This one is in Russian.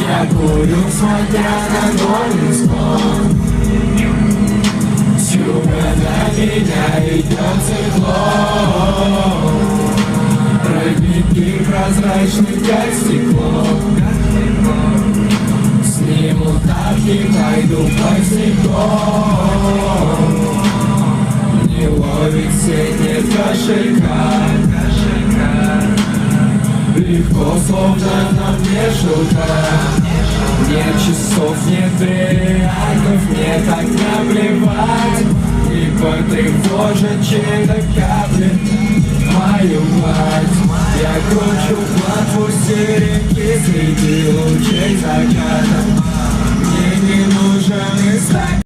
Я курю, смотря на голый склон на меня идет циклон Пробитый прозрачный как стекло Сниму тапки, пойду босиком Не ловит сеть кошелька легко, словно нам не нет часов, нет реактов, мне так наплевать. И потревожит чей-то капли. Мою мать Я кручу платву реки среди лучей заката. Мне не нужен истак